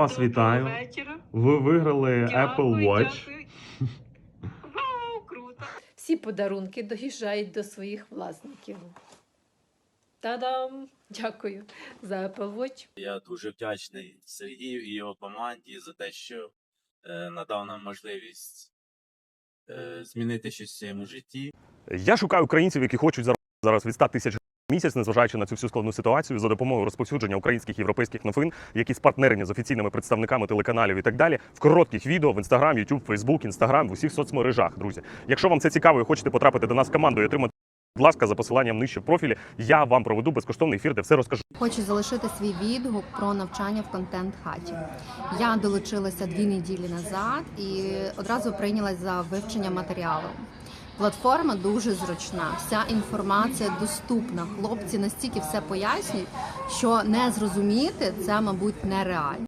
Вас вітаю. Вечора. Ви виграли Apple Дякую, Watch. дякую. Вау, круто. Всі подарунки доїжджають до своїх власників. Та-дам! Дякую за Apple Watch. Я дуже вдячний Сергію і його команді за те, що е, надав нам можливість е, змінити щось в своєму житті. Я шукаю українців, які хочуть зараз від 100 тисяч місяць, незважаючи на цю всю складну ситуацію, за допомогою розповсюдження українських європейських новин, які спартнерені з офіційними представниками телеканалів і так далі, в коротких відео в Instagram, YouTube, Facebook, Instagram, в усіх соцмережах, друзі. Якщо вам це цікаво і хочете потрапити до нас і отримати, будь ласка, за посиланням нижче в профілі, я вам проведу безкоштовний ефір, де все розкажу. Хочу залишити свій відгук про навчання в контент хаті. Я долучилася дві неділі назад і одразу прийнялась за вивчення матеріалу. Платформа дуже зручна, вся інформація доступна. Хлопці настільки все пояснюють, що не зрозуміти це, мабуть, нереально.